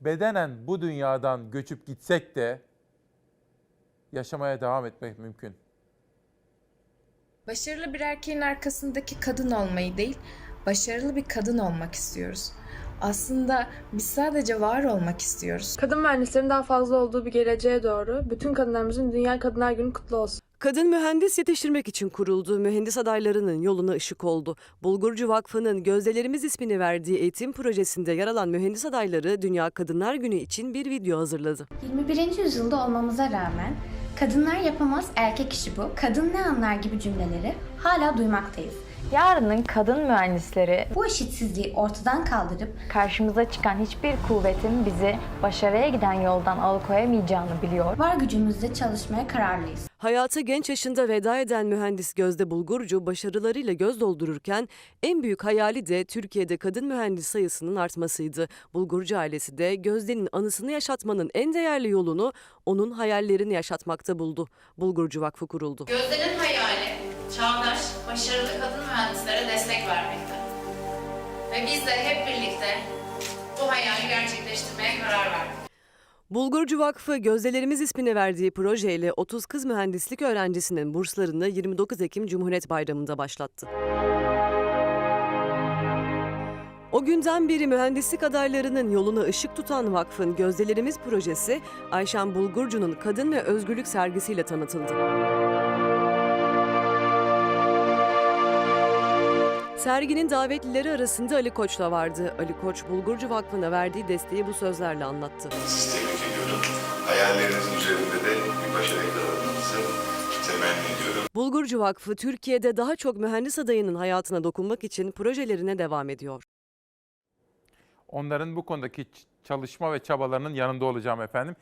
bedenen bu dünyadan göçüp gitsek de yaşamaya devam etmek mümkün. Başarılı bir erkeğin arkasındaki kadın olmayı değil, başarılı bir kadın olmak istiyoruz. Aslında biz sadece var olmak istiyoruz. Kadın mühendislerin daha fazla olduğu bir geleceğe doğru bütün kadınlarımızın Dünya Kadınlar Günü kutlu olsun. Kadın mühendis yetiştirmek için kuruldu. Mühendis adaylarının yoluna ışık oldu. Bulgurcu Vakfı'nın Gözdelerimiz ismini verdiği eğitim projesinde yer alan mühendis adayları Dünya Kadınlar Günü için bir video hazırladı. 21. yüzyılda olmamıza rağmen kadınlar yapamaz erkek işi bu, kadın ne anlar gibi cümleleri hala duymaktayız. Yarının kadın mühendisleri Bu eşitsizliği ortadan kaldırıp karşımıza çıkan hiçbir kuvvetin bizi başarıya giden yoldan alıkoyamayacağını biliyor. var gücümüzle çalışmaya kararlıyız. Hayata genç yaşında veda eden mühendis Gözde Bulgurcu başarılarıyla göz doldururken en büyük hayali de Türkiye'de kadın mühendis sayısının artmasıydı. Bulgurcu ailesi de Gözde'nin anısını yaşatmanın en değerli yolunu onun hayallerini yaşatmakta buldu. Bulgurcu Vakfı kuruldu. Gözde'nin hayali çağdaş, başarılı kadın mühendislere destek vermekti. Ve biz de hep birlikte bu hayali gerçekleştirmeye karar verdik. Bulgurcu Vakfı Gözdelerimiz ismini verdiği projeyle 30 kız mühendislik öğrencisinin burslarını 29 Ekim Cumhuriyet Bayramı'nda başlattı. O günden beri mühendislik adaylarının yoluna ışık tutan vakfın Gözdelerimiz projesi Ayşen Bulgurcu'nun kadın ve özgürlük sergisiyle tanıtıldı. Serginin davetlileri arasında Ali Koç da vardı. Ali Koç, Bulgurcu Vakfı'na verdiği desteği bu sözlerle anlattı. Sizi tebrik ediyorum. Hayallerinizin üzerinde de bir başarı yakaladığınızı temenni ediyorum. Bulgurcu Vakfı Türkiye'de daha çok mühendis adayının hayatına dokunmak için projelerine devam ediyor. Onların bu konudaki çalışma ve çabalarının yanında olacağım efendim.